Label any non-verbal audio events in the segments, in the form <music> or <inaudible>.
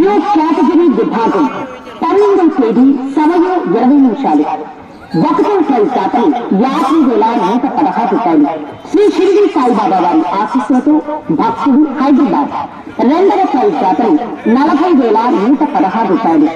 New category విభాగం. పన్నెండవ తేదీ సమయం ఇరవై నిమిషాలు. ఒకటో ప్రైజ్ శాతం యాభై వేల నూట పదహారు రూపాయలు. శ్రీ షిరిడి సాయిబాబా వారి ఆశీస్సులతో భక్తుడు హైదరాబాద్. రెండవ ప్రైజ్ శాతం నలభై వేల నూట పదహారు రూపాయలు.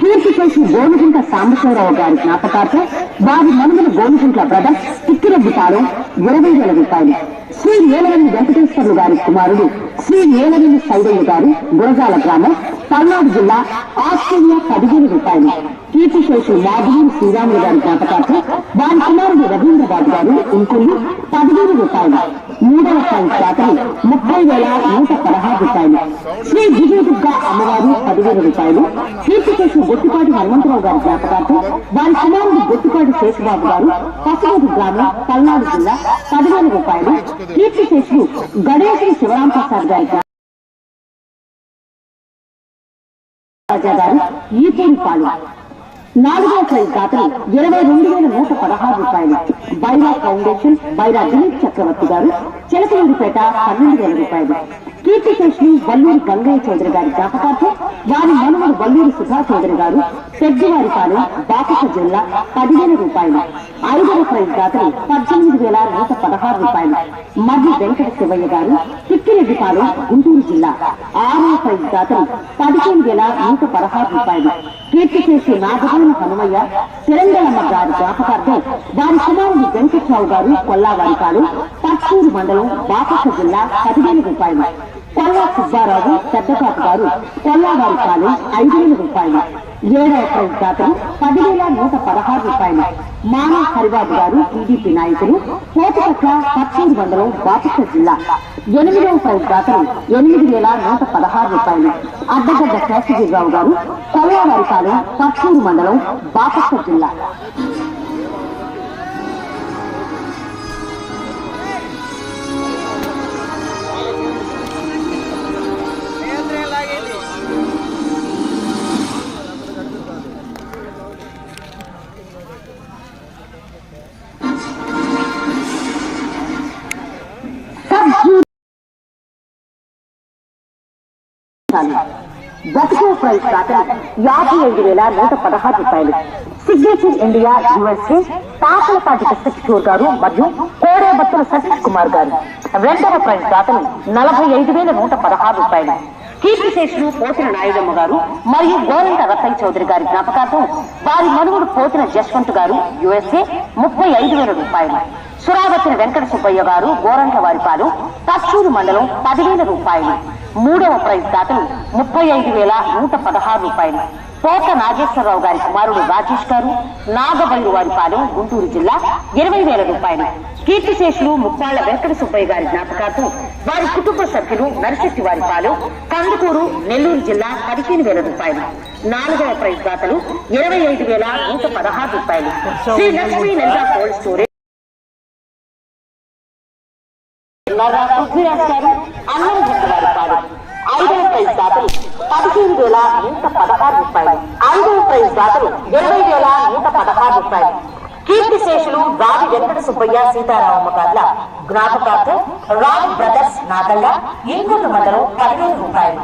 కీర్తి చేసి గోనుగుంట సాంబశివరావు గారి జ్ఞాపకార్థం వారి మనుమల గోనుగుంట్ల బ్రదర్స్ తిక్కిరెడ్డి తాను ఇరవై వేల రూపాయలు. శ్రీ ఏలవెల్లి వెంకటేశ్వర్లు గారి కుమారుడు శ్రీ ఏలవెల్లి సైదయ్య గారు గురజాల గ్రామం పల్నాడు జిల్లా ఆస్ట్రేలియా పదిహేను రూపాయలు. కీర్తిశేషు మాధురి శ్రీరాములు గారి జ్ఞాపకార్థం వారి కుమారుడు రవీంద్ర గారు ఇంకొల్లు పదిహేను రూపాయలు మూడవ స్థాయి శాతం ముప్పై వేల నూట పదహారు రూపాయలు. శ్రీ విజయదుర్గ అమ్మవారు పదివేల రూపాయలు కీర్తికేశు గొట్టుపాటి హనుమంతరావు గారి జ్ఞాపకార్థం వారి కుమారుడు గొట్టుపాటి శేషబాబు గారు పసుగోడు గ్రామం పల్నాడు జిల్లా పదివేల రూపాయలు కీర్తికేశు గణేశ్వరి శివరాం ప్రసాద్ గారి రాజా గారు ఈపూరి పాలు. నాలుగో సైజ్ దాతలు ఇరవై రెండు వేల నూట పదహారు రూపాయలు బైరా ఫౌండేషన్ బైరా దిలీప్ చక్రవర్తి గారు చిలకలూరిపేట పన్నెండు వేల రూపాయలు. కీర్తిశేషులు వల్లూరి గంగయ్య చౌదరి గారి జ్ఞాపకార్థం వారి మనుమడు వల్లూరి సుధా చౌదరి గారు పెద్దవారిపాలెం బాపట్ల జిల్లా పదివేల రూపాయలు. ఐదవ ప్రైజ్ దాతలు పద్దెనిమిది వేల నూట పదహారు రూపాయలు. మధ్య వెంకట శివయ్య గారు తిక్కిరెడ్డిపాలెం గుంటూరు జిల్లా. ఆరవ ప్రైజ్ దాతలు పదిహేను వేల నూట పదహారు రూపాయలు. కీర్తిశేషి నాగభవన హనుమయ్య తిరంగలమ్మ గారి జ్ఞాపకార్థం వారి కుమారుడు వెంకట్రావు గారు కొల్లావారిపాలెం పచ్చూరు మండలం బాపట్ల జిల్లా పదివేల రూపాయలు. కొల్లా సుబ్బారావు పెద్దకాపు గారు కొల్లావారిపాలెం ఐదు వేల రూపాయలు. ఏడవ ప్రైజ్ దాతలు పదివేల నూట పదహారు రూపాయలు. మానవ హరిబాబు గారు టీడీపీ నాయకులు కోటపట్ల పచ్చూరు మండలం బాపట్ల జిల్లా. ఎనిమిదవ ప్రైజ్ దాతలు ఎనిమిది వేల నూట పదహారు రూపాయలు. అడ్డగడ్డ శేషగిరిరావు గారు కొల్లావారిపాలెం పచ్చూరు మండలం బాపట్ల జిల్లా. రూపాయలు ప్రైజ్ యాభై ఐదు వేల నూట పదహారు రూపాయలు. Signature India USA Takalapati Krishnakishore garu మరియు కోడేబత్తుల సతీష్ కుమార్ గారు. రెండవ ప్రైజ్ దాతలు నలభై ఐదు వేల నూట పదహారు రూపాయలు. కీర్తిశేషులు పోతిన నాయుడమ్మ గారు మరియు గోరంట రత్తయ్య చౌదరి గారి జ్ఞాపకార్థం వారి మనుగుడు పోతిన జశ్వంత్ గారు యుఎస్ఏ ముప్పై ఐదు వేల రూపాయలు. సురావతిన వెంకట సుబ్బయ్య గారు గోరంట్ల వారిపాలు తచ్చూరు మండలం పదివేల రూపాయలు. మూడవ ప్రైజ్ దాతలు ముప్పై ఐదు వేల నూట పదహారు రూపాయలు. పోక నాగేశ్వరరావు గారి కుమారుడు రాజేష్ గారు నాగబైరు వారిపాలెం గుంటూరు జిల్లా ఇరవై వేల రూపాయలు. కీర్తిశేషులు ముప్పాళ్ళ వెంకట సుబ్బయ్య గారి జ్ఞాపకార్థం వారి కుటుంబ సభ్యులు నరశెట్టి వారిపాలెం కందుకూరు నెల్లూరు జిల్లా పదిహేను వేల రూపాయలు. నాలుగవ ప్రైజ్ దాతలు ఇరవై ఐదు వేల నూట పదహారు రూపాయలు. శ్రీ లక్ష్మీ నెల్లా కోల్డ్ స్టోరేజ్ నగా పృథ్వీరాజ్ గారు అన్నం వారి పాడు ఐదవ ప్రైజ్ దాతలు పదిహేను వేల నూట పదహారు రూపాయలు ఐదవ ప్రైజ్ దాతలు ఇరవై వేల నూట పదహారు రూపాయలు. కీర్తిశేషులు రావి వెంకట సుబ్బయ్య సీతారామమ్మ గార్ల జ్ఞాపకార్థం రావి బ్రదర్స్ నాగల్ల ఇంకొక మండలం పదిహేను రూపాయలు.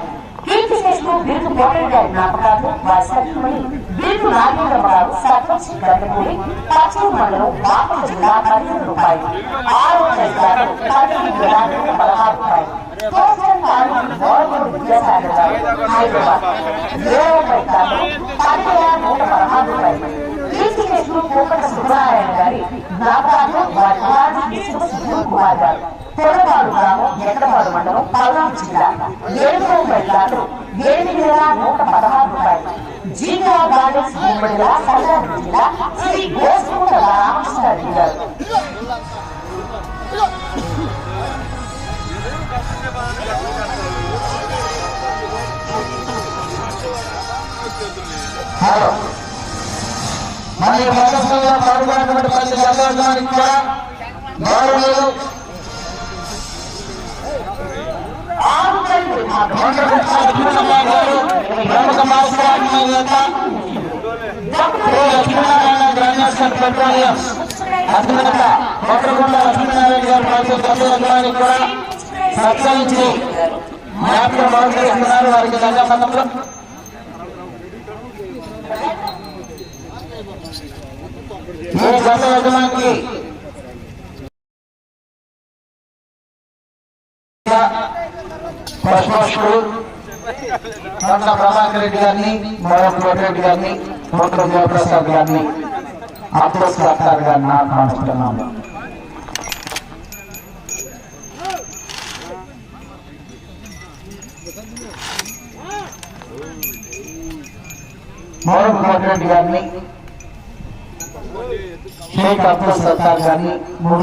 కీర్తిశేషులు బిరుదు కోటయ్య గారి జ్ఞాపకార్థం వారి సభ్యుమణి బిరుదు నాగేంద్రమ్మ గారు సర్పంచ్ గంగపూడి పశ్చిమ మండలం బాపూర్ జిల్లా పదిహేను రూపాయలు. ఆరు ప్రైజ్ పదిహేను వేల నూట పదహారు రూపాయలు. సుబ్బారాయణ గారి వారి కుమారుడు కుమార్ గారు గ్రామం ఎక్కడపాడు మండలం పల్నాడు జిల్లా వేల నూట పదహారు రూపాయలు జీవితా గార్డెన్స్ జిల్లా శ్రీ గోసుకుంట రామకృష్ణారెడ్డి గారు. మన మరి ప్రదర్శనలో పాల్గొన్నటువంటి ప్రతి సందర్భానికి కూడా గౌరవలు ప్రముఖ మాస్టర్ లక్ష్మీనారాయణ గ్రామేశ్వర పెట్రోలియం అధినేత లక్ష్మీనారాయణ గారు ప్రతి సందర్భానికి కూడా సత్సరించి వారికి ఈ గత యజమానికి పశుభక్షుడు కొండ ప్రభాకర్ రెడ్డి గారిని మరొక రెడ్డి గారిని మొట్ట జయప్రసాద్ గారిని అబ్దుల్ సత్తార్ గారిని ఆహ్వానిస్తున్నాము మరొక కోటిరెడ్డి గారిని షేక్ అబ్దుల్ సత్తార్ గారిని మూడు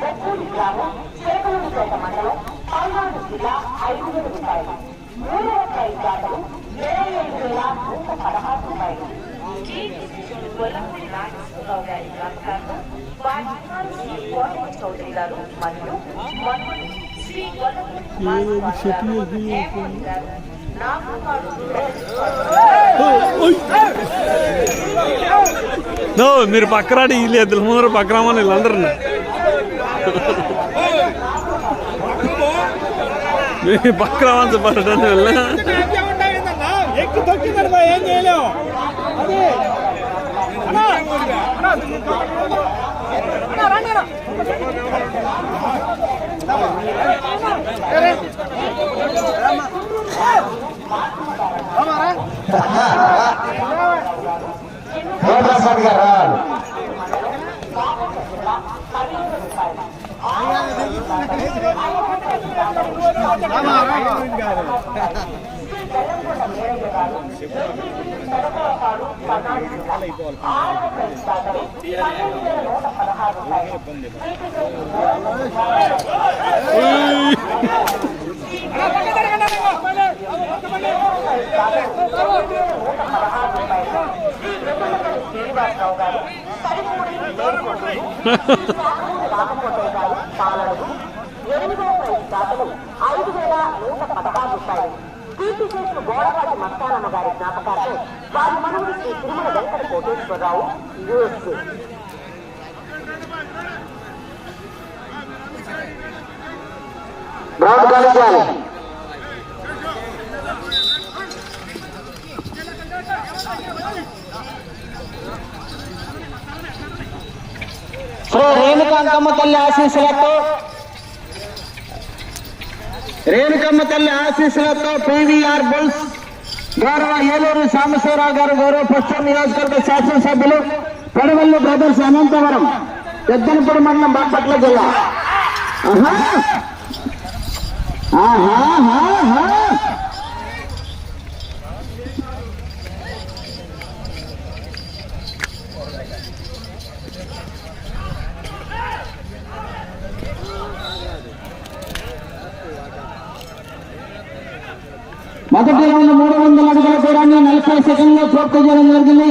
బొబ్బూరి గ్రామం చేకలూరుపేట మండలం పల్నాడు జిల్లా రూపాయలు మూడవ ప్రైజ్ ఇరవై ఐదు వేల నూట పదహారు రూపాయలు గొల్లపూడి గారి వారి చౌదరి గారు మరియు మన్మడు శ్రీ గొల్లపూడి కుమారస్వామి గారు హేమంత్ గారు నాగపాడు నో మీరు పక్కరాడి వీళ్ళు ఇద్దరు ముందర పక్కరామని వీళ్ళందరూ మీ పక్కరామని చెప్పారట వెళ్ళ ఎక్కి తొక్కిందనుకో ఏం చేయలేము అన్నా, జయప్రసాద్ గారు రావాలి అన్నా, ఎనిమిదవ ఐదు వేల నూట పదహారు రూపాయలు కీర్తి చేసిన గోడపాటి మస్తానమ్మ గారి జ్ఞాపకార్థం వారి మనవుడు శ్రీ తిరుమల వెంకట కోటేశ్వరరావు యుఎస్ఏ గ్రౌండ్ ఖాళీ చేయాలి శ్రీ రేణుకాంతమ్మ తల్లి ఆశీస్సులతో రేణుకమ్మ తల్లి ఆశీస్సులతో పీవీఆర్ బుల్స్ గౌరవ ఏలూరు సాంబశివరావు గారు గౌరవ పశ్చిమ నియోజకవర్గ శాసనసభ్యులు పెడవల్లి బ్రదర్స్ అనంతవరం పెద్దనపూడి మండలం బాపట్ల జిల్లా. ఆహా! ఆహా! మొదటి రౌండ్ మూడు వందల అడుగుల దూరాన్ని నలభై సెకండ్లో పూర్తి చేయడం జరిగింది.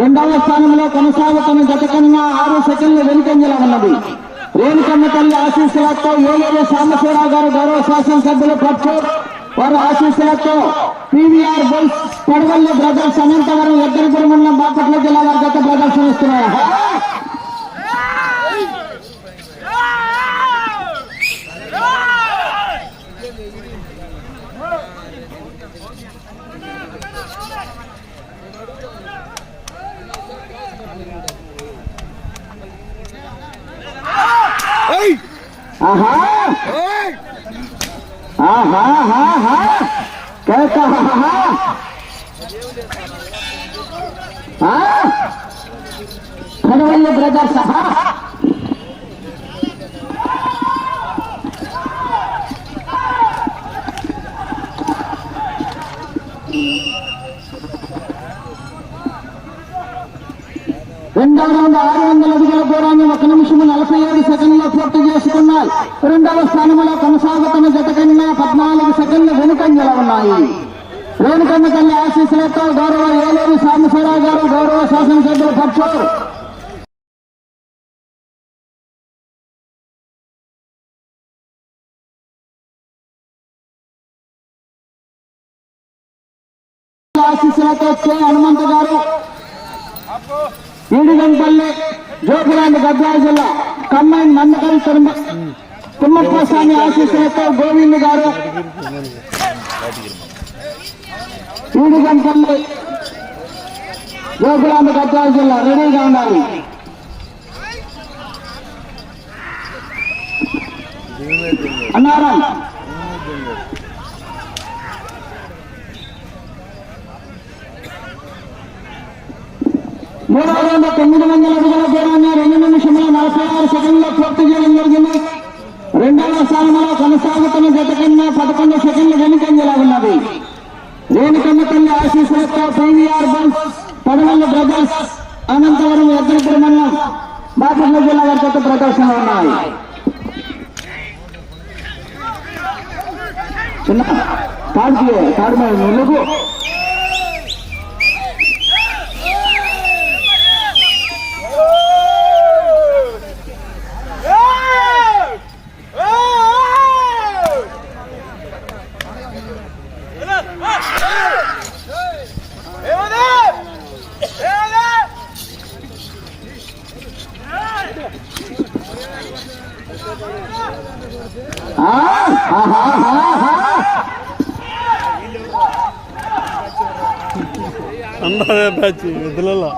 రెండవ స్థానంలో కొనసాగుతున్న గత కన్నా ఆరు సెకండ్లు వెనుకంజలో ఉన్నది. రేణుకమ్మ తల్లి ఆశీస్సులతో ఏలూరు సాంబశివరావు గారు గౌరవ శాసనసభ్యులు పట్టు వారి ఆశీస్సులతో PVR bulls Padavalli brothers Anantavaram Yeddaripuram ఉన్న బాపట్ల జిల్లా వారి గత ప్రదర్శనిస్తున్నారు ఆహా! ఆహా ఆహా కేక ఆహా కడవల్లి బ్రదర్స్ ఆహా! రెండవ రౌండ్ ఆరు వందల అడుగుల దూరాన్ని ఒక నిమిషం నలభై ఏడు సెకండ్లో పూర్తి చేసుకున్నారు రెండవ స్థానంలో కొనసాగుతున్న జత కన్నా పద్నాలుగు సెకండ్లు వెనుకంజల ఉన్నాయి. రేణుకన్న తల్లి ఆశీస్సులతో గౌరవ ఏలూరు సాంబశివరావు గారు గౌరవ శాసనసభ్యులు పక్షూరు ఆశీస్సులతో కె హనుమంత ఈడిగంపల్లి జోగులాంటి గద్వాల జిల్లా కమ్మాయి మందకల్ తిరుమ తిమ్మప్ప స్వామి ఆశీస్సులతో గోవింద్ గారు ఈడిగంపల్లి జోగులాంటి గద్వాల జిల్లా రెడీగా ఉండాలి. అన్నారం. మూడవ రౌండ్ తొమ్మిది వందల అడుగుల దూరాన్ని రెండు నిమిషంలో నలభై ఆరు సెకండ్లో పూర్తి చేయడం జరిగింది. రెండవ స్థానంలో కొనసాగుతున్న జత కన్నా పదకొండు సెకండ్లు వెనుకంజలా ఉన్నది. రేణుకమ్మ తల్లి ఆశీస్సులతో పీవీఆర్ బంక్ పదకొండు బ్రదర్స్ అనంతవరం ఎద్దరిపురం మండలం బాపట్ల జిల్లా వారి ప్రదర్శన ఉన్నాయి. చిన్న తాడు తాడు మీద నులుగు ఆ, ఆహా, ఆహా. అందరే బ్యాచ్ ఎద్దులలో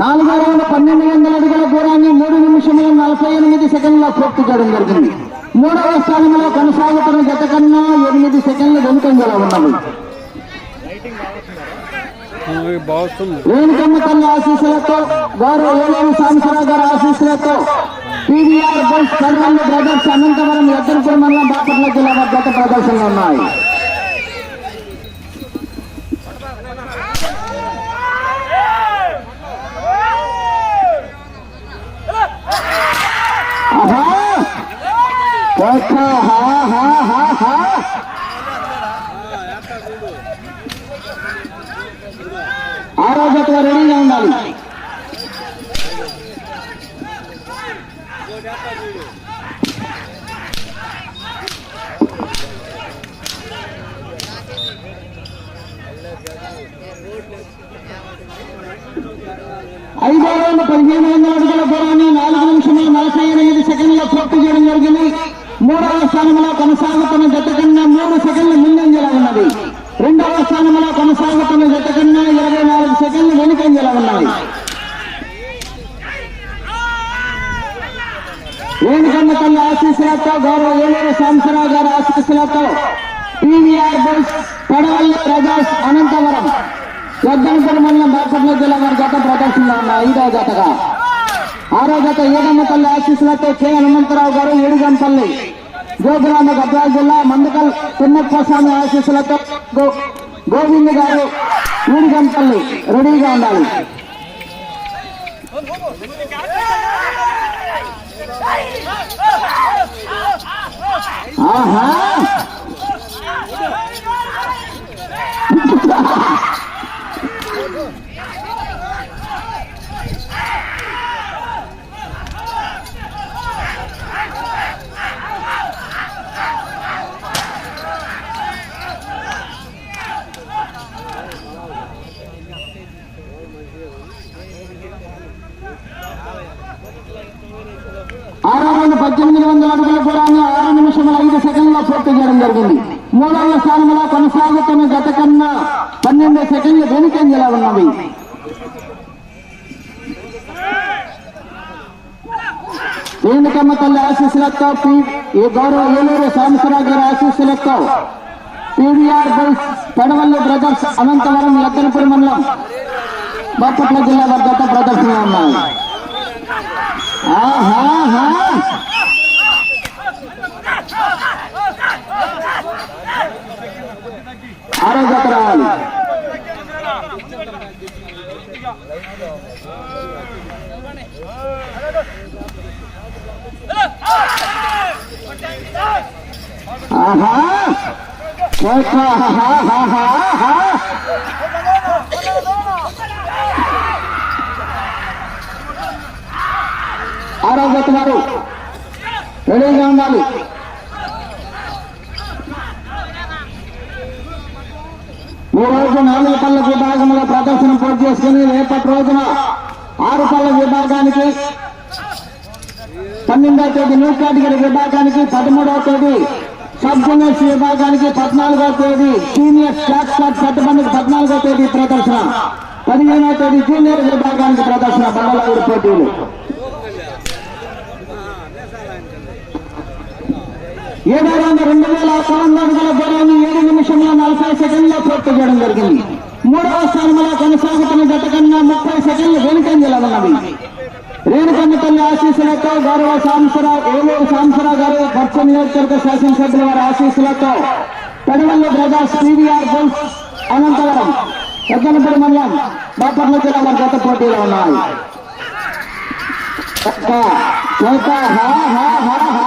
నాలుగో రౌండ్ పన్నెండు వందల అడుగుల దూరాన్ని మూడు నిమిషముల నలభై ఎనిమిది సెకండ్ల పూర్తి చేయడం జరిగింది. మూడవ స్థానంలో కొనసాగుతున్న జత కన్నా ఎనిమిది సెకండ్లు బాగుంది రేణుకమ్మ తల్లి ఆశీస్సులతో గౌరవ ఏలేని సాంబశివరావు గారి ఆశీస్సులతో పీవీఆర్ బస్ కర్మల్లి బ్రదర్స్ అనంతవరం ఎద్దరిపురం మండలం బాపట్ల జిల్లా వారి జత ప్రదర్శనలు ఉన్నాయి. ఒక్క రెడీగా ఉండాలి ఐదో రౌండ్ పదిహేను వందల అడుగుల దూరాన్ని నాలుగు నిమిషముల నలభై ఎనిమిది సెకండ్ల పూర్తి చేయడం జరిగింది మూడవ స్థానంలో కొనసాగుతున్న జత కన్నా మూడు సెకండ్లు ముందంజలా ఉన్నది రెండవ స్థానంలో కొనసాగుతున్న జత కన్నా ఇరవై నాలుగు సెకండ్లు వెనుకంజలా ఉన్నాయి రేణుకమ్మ తల్లి ఆశీస్సులతో గౌరవ ఏలూరు సాంబశివరావు గారి ఆశీస్సులతో పీవీఆర్ బోస్ పడవల్లి ప్రజాస్ అనంతవరం యద్దనపురం మండలం బాపట్ల జిల్లా వారి జత ప్రదర్శనలో ఉన్న ఐదవ జతగా ఆరో జత ఏడమ్మపల్లి ఆశీస్సులతో కె హనుమంతరావు గారు ఏడుగంపల్లి. గోపురామ గద్వాల జిల్లా మందకల్ తిమ్మప్ప స్వామి ఆశీస్సులతో గోవింద్ గారు ఏడుగంపల్లి రెడీగా ఉండాలి. ఆహా ఆరో రౌండ్ పద్దెనిమిది వందల అడుగుల దూరాన్ని ఆరు నిమిషముల ఐదు సెకండ్ల పూర్తి చేయడం జరిగింది. మూడవ స్థానంలో కొనసాగుతున్న గత కన్నా పన్నెండు సెకండ్లు వెనుకంజలా ఉన్నవి. రేణుకమ్మ తల్లి ఆశీస్సులతో ఈ గౌరవ ఏలూరు సాంబశివరావు గారి ఆశీస్సులతో పీవీఆర్ బైస్ పెడవల్లి బ్రదర్స్ అనంతవరం ఎద్దనపురి మండలం బాపట్ల జిల్లా వర్గత ప్రదర్శన ఉన్నాయి. ఆహాహా. ఆరో ఆహా. అరగతరాలు ఆహా, ఆహా, వారు రెడీగా ఉండాలి. ఈ రోజు నాలుగు పళ్ళ విభాగంలో ప్రదర్శన పూర్తి చేసుకుని రేపటి రోజున ఆరు పళ్ళ విభాగానికి పన్నెండవ తేదీ న్యూ కేటగిరీ విభాగానికి పదమూడవ తేదీ సబ్ జూనియర్స్ విభాగానికి పద్నాలుగో తేదీ సీనియర్ షార్ట్ షాట్ సత్తుబండికి పద్నాలుగో తేదీ ప్రదర్శన పదిహేనవ తేదీ జూనియర్ విభాగానికి ప్రదర్శన బండలాగుడు పోటీలు. ఏడో రౌండ్ రెండు వేల సంబంధాల అడుగుల ఏడు నిమిషంలో నలభై సెకండ్లో పూర్తి చేయడం జరిగింది మూడవ స్థానంలో కొనసాగుతున్న జత కన్నా ముప్పై సెకండ్లు వెనుకంజలో ఉన్నది రేణుకమ్మ తల్లి ఆశీస్సులతో గౌరవ సాంసరావు ఏలూరు సాంసరావు గారు భర్త నియోజకవర్గ శాసనసభ్యుల వారి ఆశీస్సులతో పెడవల్ల బ్రదర్స్ పీవీఆర్ గోల్స్ అనంతవరం పెద్దనపూడి మండలం బాపట్ల జిల్లా వారి గత పోటీలో ఉన్నాయి ఒక్క, ఒక్క, హా, హా, హా, హా.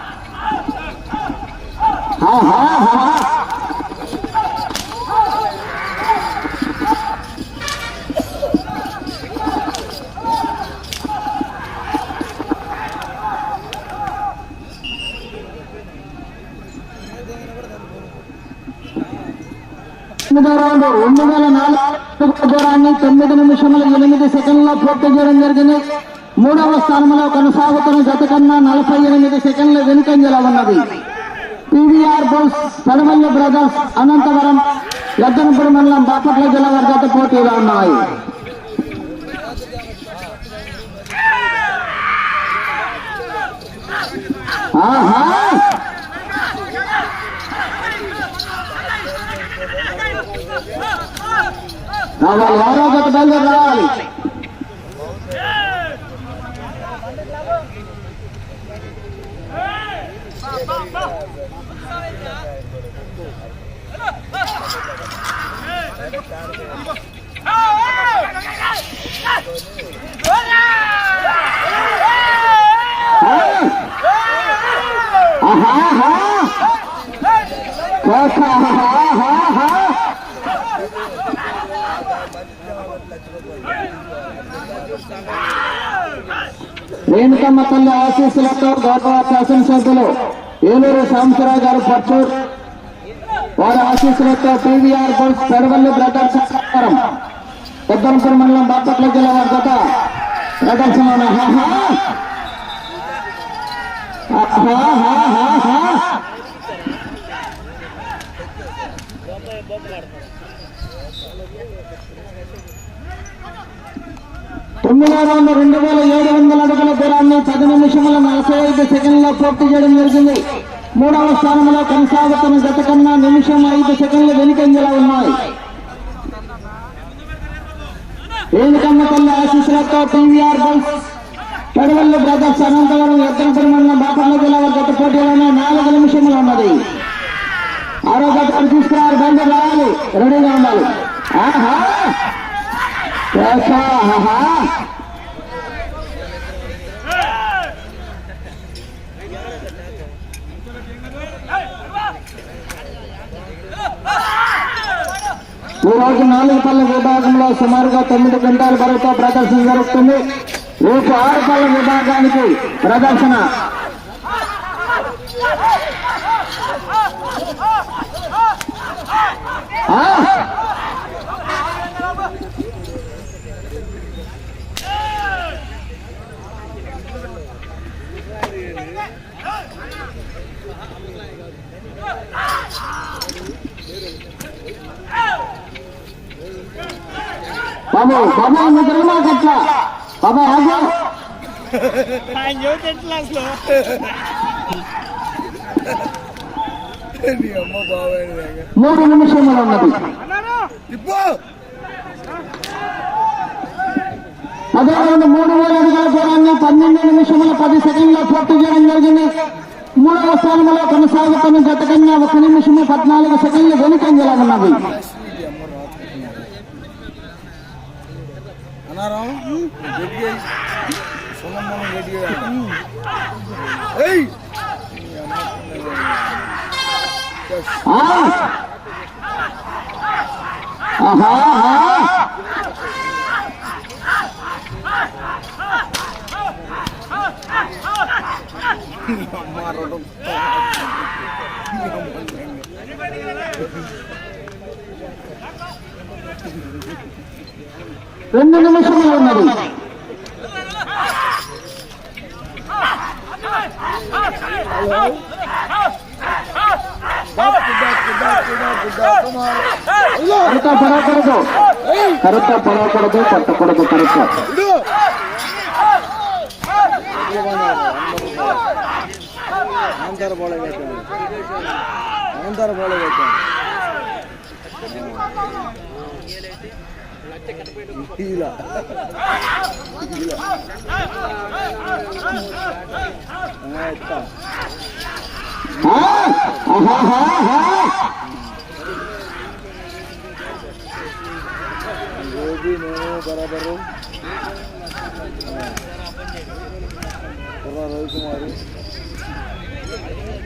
ఆహా రౌండ్ రెండు వేల నాలుగు దూరాన్ని తొమ్మిది నిమిషముల ఎనిమిది సెకండ్ల పూర్తి చేయడం జరిగింది మూడవ స్థానంలో కొనసాగుతున్న గత కన్నా నలభై ఎనిమిది సెకండ్ల వెనుకంజలా ఉన్నది PVR bulls Pedamalli brothers Anantavaram Laddanapuram మండలం బాపట్ల జిల్లా వారి జత పోటీలో ఉన్నాయి ఆహా! రావాలి ఆరో గత బయలుదేరి రావాలి ఆహా ఆహా కోస ఆహా ఆహా ఆహా రేణుకమ్మ తల్లి ఆశీస్సులతో గౌరవ శాసనసభ్యులు ఏలూరు సాంబశివరావు గారు పచ్చూర్ వారి ఆశీస్సులతో పీవీఆర్ బోల్స్ పెడవల్లి బ్రదర్స్ సహకారం పెద్దనపూర్ మండలం బాపట్ల జిల్లా వారి గత ప్రదర్శన ఆహా. ఆహా, రౌండ్ రెండు వేల ఏడు వందల అడుగుల దూరాన్ని పది నిమిషముల నలభై ఐదు సెకండ్లో పూర్తి చేయడం జరిగింది. మూడవ స్థానంలో కొనసాగుతున్న గత కన్నా నిమిషం ఐదు సెకండ్లు వెనుకంజలా ఉన్నాయి. రేణుకమ్మ తల్లి ఆశీస్సులతో TVR bulls Pedavalli brothers Anantavaram Yeddanapuri మండలం బాపట్ల జిల్లా గత పోటీలోనే నాలుగు నిమిషములు ఉన్నది. ఆరో గత తీసుకురావాలి బండి రావాలి రెడీగా ఉండాలి. ఆహా! ఈ రోజు నాలుగుపల్లి విభాగంలో సుమారుగా తొమ్మిది గంటల వరకు ప్రదర్శన జరుగుతుంది రేపు ఆరు పళ్ళ విభాగానికి ప్రదర్శన ఆ? బాబు బాబు ముద్ర మాకట్లా బాబా ఆగు. ఆయన చెబితే ఎట్లా అసలు మూడు నిమిషములు ఉన్నది. రెండు మూడు వేల అడుగుల దూరాన్ని పన్నెండు నిమిషముల పది సెకండ్ల పూర్తి చేయడం జరిగింది. మూడవ స్థానంలో కొనసాగుతున్న గత కన్నా ఒక నిమిషము పద్నాలుగు సెకండ్లు వెనుకంజలా ఉన్నది. নারাও বেরিয়ে সোনার মনে বেরিয়ে এই! মারো <laughs> <laughs> రెండు నిమిషములు ఉన్నది కరెక్ట్ పడకూడదు కరెక్ట్ పడకూడదు పట్టకూడదు కరెక్ట్ అనంతర బాల వేస్తాను అనంతర బాల వేస్తాను ఇలా ఇలా ఎత్తా ఆ? ఆహాహాహా. గోబీ నేను బరాబరు కుర్ర రవికుమారు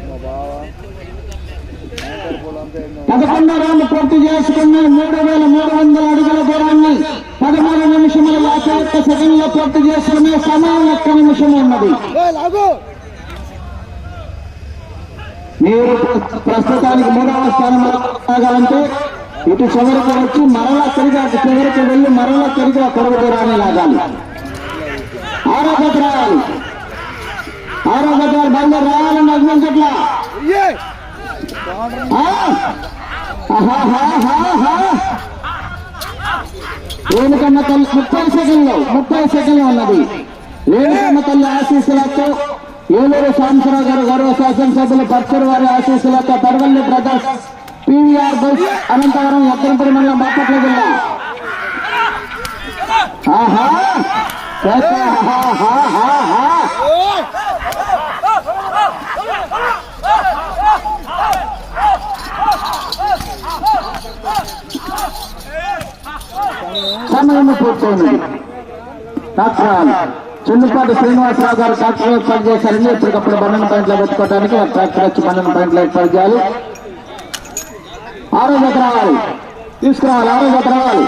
మా బావ అనంతర పూర్తి చేసుకున్న మూడు వేల మూడు వందల అడుగుల దూరాన్ని పదమూడు నిమిషముల యాభై ఒక్క సెకండ్లో పూర్తి చేసుకున్న సమయం ఒక్క నిమిషం ఉన్నది. మీరు ప్రస్తుతానికి మూడవ స్థానంలో కొనసాగాలంటే ఇటు చివరికి వచ్చి మరలా తిరిగి అటు చివరికి వెళ్ళి మరలా తిరిగి ఆ పొరుగు దూరాన్ని లాగాలి. ఆరో గత రావాలి ఆరో గత బయలుదేరి రావాలని అభినందట్లా అయ్యే రేణుకమ్మ తల్లి ముప్పై సెకండ్లు ముప్పై సెకండ్లు ఉన్నది. రేణుకమ్మ తల్లి ఆశీస్సులతో ఏలూరు సాంబశివరావు గారు గౌరవ శాసనసభ్యులు పచ్చరు వారి ఆశీస్సులతో Padavalli brothers PVR bus Anantavaram ఎక్కడంపడి మండలం బాపట్ల జిల్లా. ఆహా! సమయం పూర్తయింది. డాక్టర్ చెన్నుపాటి శ్రీనివాసరావు గారు ట్రాక్టర్ ఏర్పాటు చేశారని ఎప్పటికప్పుడు బంధన పాయింట్లో పెట్టుకోవడానికి ట్రాక్టర్ వచ్చి బంధన పాయింట్లో ఏర్పాటు చేయాలి ఆరో రావాలి తీసుకురావాలి ఆరో రావాలి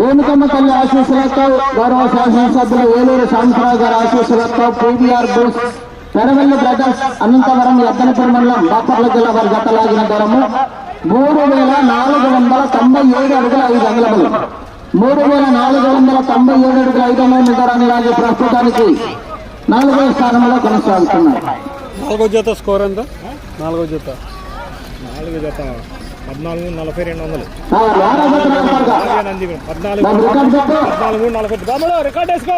రేణుకమ్మ తల్లి ఆశీస్సులతో గౌరవ శాసనసభ్యులు ఏలూరు శాంతరావు గారి ఆశీస్సులతో పీవీఆర్ బోస్ పెరవెల్లి బ్రదర్స్ అనంతవరం ఎద్దనపురి మండలం బాపర్ల జిల్లా వారి జతలాగిన దూరము. మూడు వేల నాలుగు వందల తొంభై ఏడు అడుగుల ఐదు అంగుళములు. మూడు వేల నాలుగు వందల తొంభై ఏడు అడుగుల ఐదు అంగుళముల దూరాన్ని లాగి ప్రస్తుతానికి నాలుగవ స్థానంలో కొనసాగుతున్నారు. నాలుగో జత స్కోర్ ఎంత? నాలుగో జత. నాలుగో జత. పద్నాలుగు నలభై రెండు వందలు. పద్నాలుగు నలభై. బాబులు రికార్డ్ వేసుకో.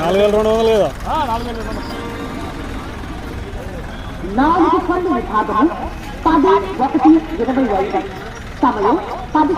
నాలుగు వేల రెండు వందలు కదా నాలుగు పళ్ళు విభాగము పది ఒకటి ఇరవై ఐదు. సమయం పది